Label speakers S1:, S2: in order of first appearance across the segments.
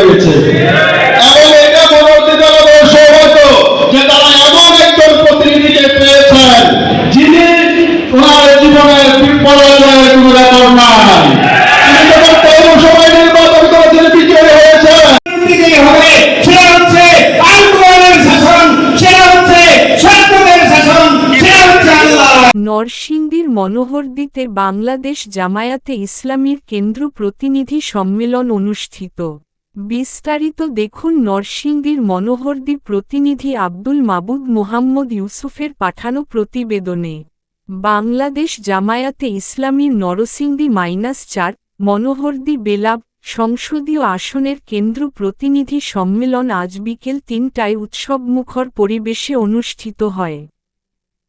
S1: রয়েছে এবং এটা পরবর্তীতে আমাদের সৌভাগ্য যে তারা এমন একজন প্রতিনিধিকে পেয়েছেন যিনি ওনার জীবনের পরাজয়ের কোনো রেকর্ড নাই। তিনি যখন পৌরসভায় নির্বাচন করেছেন বিজয়ী হয়েছেন।
S2: নরসিংদীর মনোহরদীতে বাংলাদেশ জামায়াতে ইসলামীর কেন্দ্র প্রতিনিধি সম্মেলন অনুষ্ঠিত। বিস্তারিত দেখুন নরসিংদীর মনোহরদী প্রতিনিধি আব্দুল মাবুদ মোহাম্মদ ইউসুফের পাঠানো প্রতিবেদনে। বাংলাদেশ জামায়াতে ইসলামীর নরসিংদী মাইনাস চার, মনোহরদী বেলাব, সংসদীয় আসনের কেন্দ্র প্রতিনিধি সম্মেলন আজ বিকেল তিনটায় উৎসবমুখর পরিবেশে অনুষ্ঠিত হয়।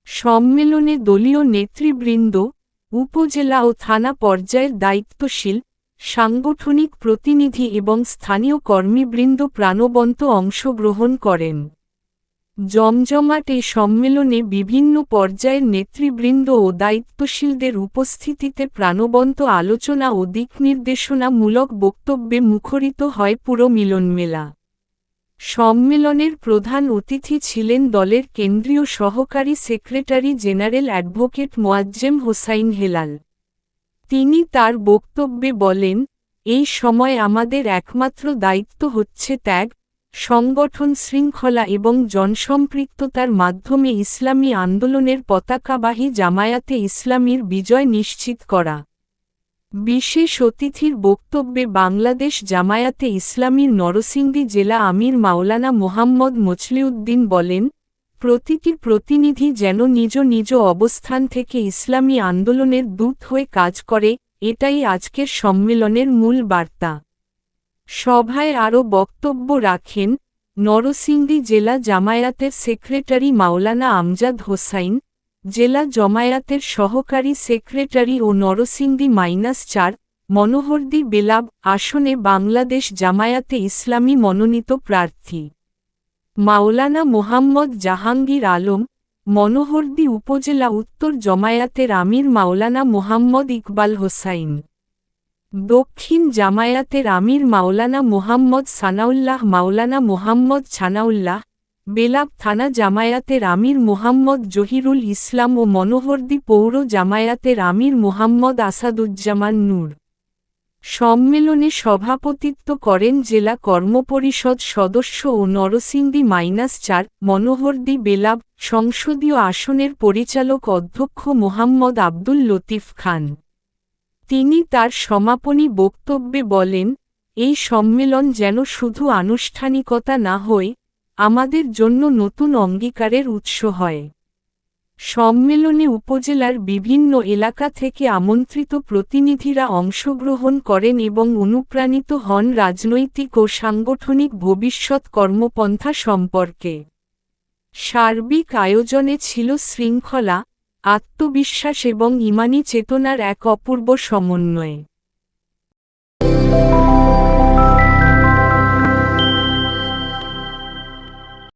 S2: সম্মেলনে দলীয় নেতৃবৃন্দ, উপজেলা ও থানা পর্যায়ের দায়িত্বশীল সাংগঠনিক প্রতিনিধি এবং স্থানীয় কর্মীবৃন্দ প্রাণবন্ত অংশগ্রহণ করেন। জমজমাট এই সম্মেলনে বিভিন্ন পর্যায়ের নেতৃবৃন্দ ও দায়িত্বশীলদের উপস্থিতিতে প্রাণবন্ত আলোচনা ও দিকনির্দেশনামূলক বক্তব্যে মুখরিত হয় পুরো মিলনমেলা। সম্মেলনের প্রধান অতিথি ছিলেন দলের কেন্দ্রীয় সহকারী secretary general advocate Moazzem Hossain Helal. তিনি তার বক্তব্যে বলেন, এই সময় আমাদের একমাত্র দায়িত্ব হচ্ছে ত্যাগ, সংগঠন শৃঙ্খলা এবং জনসম্পৃক্ততার মাধ্যমে ইসলামী আন্দোলনের পতাকাবাহী জামায়াতে ইসলামীর বিজয় নিশ্চিত করা। বিশেষ অতিথির বক্তব্যে বাংলাদেশ জামায়াতে ইসলামীর নরসিংদী জেলা আমির মাওলানা মোহাম্মদ মছলিউদ্দিন বলেন প্রতিটি প্রতিনিধি যেন নিজ নিজ অবস্থান থেকে ইসলামী আন্দোলনের দূত হয়ে কাজ করে, এটাই আজকের সম্মেলনের মূল বার্তা। সভায় আরও বক্তব্য রাখেন নরসিংদী জেলা জামায়াতের সেক্রেটারি মাওলানা আমজাদ হোসাইন, জেলা জমায়াতের সহকারী সেক্রেটারি ও নরসিংদী মাইনাস চার, মনোহরদী বেলাব আসনে বাংলাদেশ জামায়াতে ইসলামী মনোনীত প্রার্থী। মাওলানা মোহাম্মদ জাহাঙ্গীর আলম, মনোহরদী উপজেলা উত্তর জমায়াতের আমির মাওলানা মোহাম্মদ ইকবাল হোসাইন। দক্ষিণ জামায়াতের আমির মাওলানা মোহাম্মদ সানাউল্লাহ, মাওলানা মোহাম্মদ ছানাউল্লাহ বেলাব থানা জামায়াতের আমির মোহাম্মদ জহিরুল ইসলাম ও মনোহরদী পৌর জামায়াতের আমির মোহাম্মদ আসাদুজ্জামান নূর। সম্মেলনে সভাপতিত্ব করেন জেলা কর্মপরিষদ সদস্য ও নরসিংদী মাইনাস চার মনোহরদী বেলাব, সংসদীয় আসনের পরিচালক অধ্যক্ষ মোহাম্মদ আব্দুল লতিফ খান। তিনি তার সমাপনী বক্তব্যে বলেন, এই সম্মেলন যেন শুধু আনুষ্ঠানিকতা না হয়ে, আমাদের জন্য নতুন অঙ্গীকারের উৎস হয়। সম্মেলনে উপজেলার বিভিন্ন এলাকা থেকে আমন্ত্রিত প্রতিনিধিরা অংশগ্রহণ করেন এবং অনুপ্রাণিত হন রাজনৈতিক ও সাংগঠনিক ভবিষ্যৎ কর্মপন্থা সম্পর্কে। সার্বিক আয়োজনে ছিল শৃঙ্খলা, আত্মবিশ্বাস এবং ইমানি চেতনার এক অপূর্ব সমন্বয়।